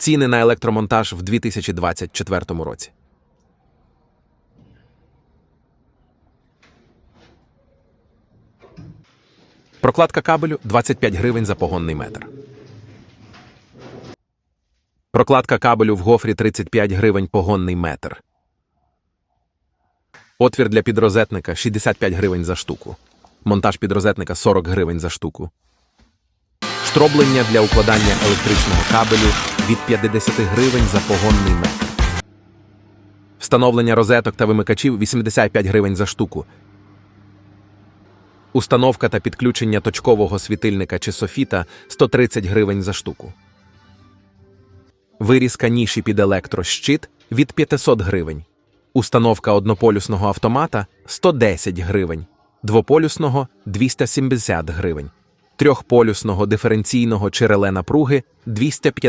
Ціни на електромонтаж в 2024 році. Прокладка кабелю 25 гривень за погонний метр. Прокладка кабелю в гофрі 35 гривень погонний метр. Отвір для підрозетника 65 гривень за штуку. Монтаж підрозетника 40 гривень за штуку. Штроблення для укладання електричного кабелю від 50 гривень за погонний метр. Встановлення розеток та вимикачів 85 гривень за штуку. Установка та підключення точкового світильника чи софіта 130 гривень за штуку. Вирізка ніші під електрощит від 500 гривень. Установка однополюсного автомата 110 гривень, двополюсного 270 гривень, трьохполюсного диференційного чи реле напруги 250